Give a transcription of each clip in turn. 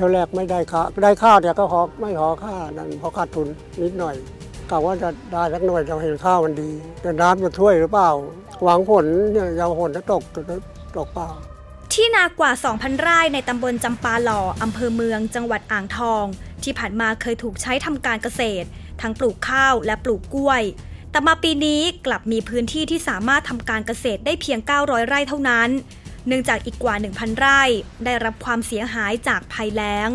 ที่ยวแรกไม่ได้ค่าได้ข้าวแต่ก็ขอไม่ขอค่านั่นเพราะขาดทุนนิดหน่อยกะว่าจะได้สักหน่อยจะเห็นข้าวมันดีแต่น้ำจะช่วยหรือเปล่า หวังผลเนี่ยยาวผลจะตกจะตกเปล่าที่นากว่า 2,000 ไร่ในตำบลจำปาหล่ออำเภอเมือง จังหวัดอ่างทอง ที่ผ่านมาเคยถูกใช้ทำการเกษตร ทั้งปลูกข้าวและปลูกกล้วย แต่มาปีนี้กลับมีพื้นที่ที่สามารถทำการเกษตรได้เพียง 900 ไร่เท่านั้น เนื่องจากอีกกว่า 1,000 ไร่ ได้รับความเสียหายจากภัยแล้ง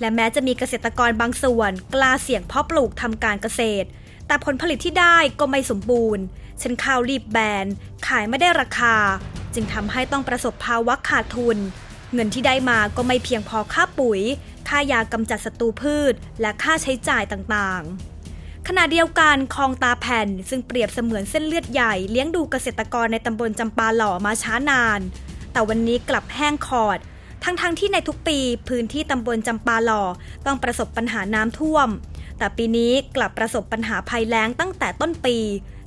และแม้จะมีเกษตรกรบางส่วน กล้าเสี่ยงเพาะปลูกทำการเกษตร แต่ผลผลิตที่ได้ก็ไม่สมบูรณ์ เช่นข้าวรีบแบน ขายไม่ได้ราคา จึงทำให้ต้องประสบภาวะขาดทุน เงินที่ได้มาก็ไม่เพียงพอค่าปุ๋ย ค่ายากำจัดศัตรูพืช และค่าใช้จ่ายต่างๆขณะเดียวกันคลองตาแผ่นซึ่งเปรียบเสมือนเส้นเลือดใหญ่เลี้ยงดูเกษตรกรในตำบลจำปาหล่อมาช้านาน แต่วันนี้กลับแห้งขอด ทั้งๆทที่ในทุกปีพื้นที่ตำบลจำปาหล่อต้องประสบปัญหาน้ำท่วม แต่ปีนี้กลับประสบปัญหาภัยแล้งตั้งแต่ต้นปี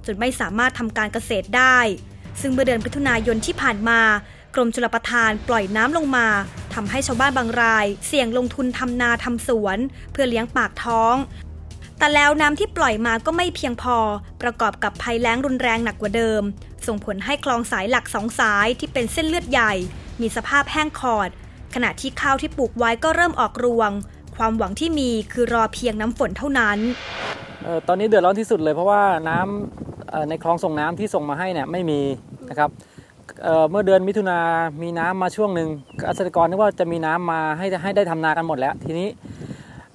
จนไม่สามารถทำการเกษตรได้ ซึ่งเมื่อเดือนพฤศจิกายนที่ผ่านมากรมชลประทานปล่อยน้ำลงมาทำให้ชาวบ้านบางราย เสี่ยงลงทุนทำนาทำสวน เพื่อเลี้ยงปากท้อง แต่แล้วน้ำที่ปล่อยมาก็ไม่เพียงพอ ประกอบกับภัยแล้งรุนแรงหนักกว่าเดิม ส่งผลให้คลองสายหลักสองสายที่เป็นเส้นเลือดใหญ่ มีสภาพแห้งขอด ขณะที่ข้าวที่ปลูกไว้ก็เริ่มออกรวง ความหวังที่มีคือรอเพียงน้ำฝนเท่านั้นออตอนนี้เดือดร้อนที่สุดเลยเพราะว่าน้ำในคลองส่งน้ำที่ส่งมาให้เนี่ยไม่มีนะครับเออเมื่อเดือนมิถุนามีน้ำมาช่วงหนึ่งเกษตรกรนึกว่าจะมีน้ำมาให้ให้ได้ทำนากันหมดแล้ว ทีนี้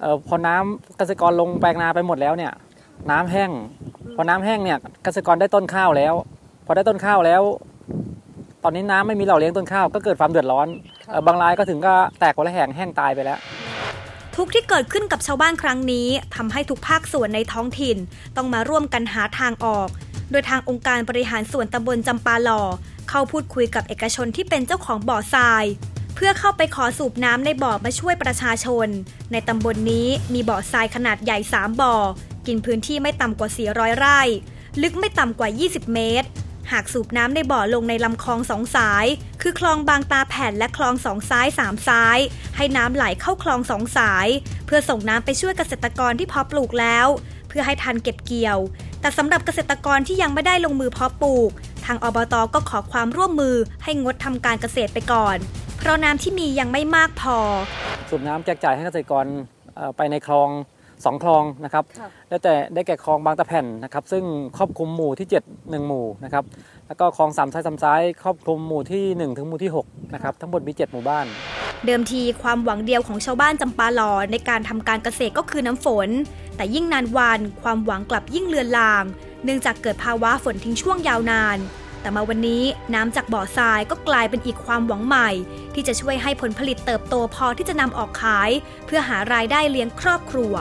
เออพอน้ำเกษตรกรลงแปลงนาไปหมดแล้วเนี่ยน้ำแห้งพอน้ำแห้งเนี่ยเกษตรกรได้ต้นข้าวแล้ว อได้ต้นข้าวแล้ว ตอนนี้น้ำไม่มีเหล่าเลี้ยงต้นข้าวก็เกิดความเดือดร้อนเอ่อบางรายก็ถึงก็แตกคนละแห่งแห้งตายไปแล้ว ทุกข์ที่เกิดขึ้นกับชาวบ้านครั้งนี้ทำให้ทุกภาคส่วนในท้องถิ่น ต้องมาร่วมกันหาทางออก โดยทางองค์การบริหารส่วนตำบลจำปาหล่อ เข้าพูดคุยกับเอกชนที่เป็นเจ้าของบ่อทรายเพื่อเข้าไปขอสูบน้ำในบ่อมาช่วยประชาชน ในตำบลนี้มีบ่อทรายขนาดใหญ่ 3 บ่อ กินพื้นที่ไม่ต่ำกว่า 400 ไร่ ลึกไม่ต่ำกว่า 20 เมตร หากสูบน้ำในบ่อลงในลำคลองสองสาย คือคลองบางตาแผ่นและคลองสองซ้ายสามซ้าย ให้น้ำไหลเข้าคลองสองสาย เพื่อส่งน้ำไปช่วยเกษตรกรที่เพาะปลูกแล้ว เพื่อให้ทันเก็บเกี่ยว แต่สำหรับเกษตรกรที่ยังไม่ได้ลงมือเพาะปลูก ทางอบตก็ขอความร่วมมือให้งดทำการเกษตรไปก่อน เพราะน้ำที่มียังไม่มากพอ สูบน้ำแจกจ่ายให้เกษตรกรไปในคลอง สองคลองนะครับแล้วแต่ได้แก่คลองบางตะแผ่นนะครับ ซึ่งครอบคลุมหมู่ที่ 7 1 หมู่นะครับแล้วก็คลองสามซ้ายสามซ้ายครอบคลุมหมู่ที่ 1 ถึงหมู่ที่6นะครับทั้งหมดมี 7 หมู่บ้าน เดิมทีความหวังเดียวของชาวบ้านจำปาหลอในการทำการเกษตรก็คือน้ำฝน แต่ยิ่งนานวันความหวังกลับยิ่งเลือนลาง เนื่องจากเกิดภาวะฝนทิ้งช่วงยาวนาน แต่มาวันนี้น้ำจากบ่อทรายก็กลายเป็นอีกความหวังใหม่ ที่จะช่วยให้ผลผลิตเติบโตพอที่จะนำออกขาย เพื่อหารายได้เลี้ยงครอบครัว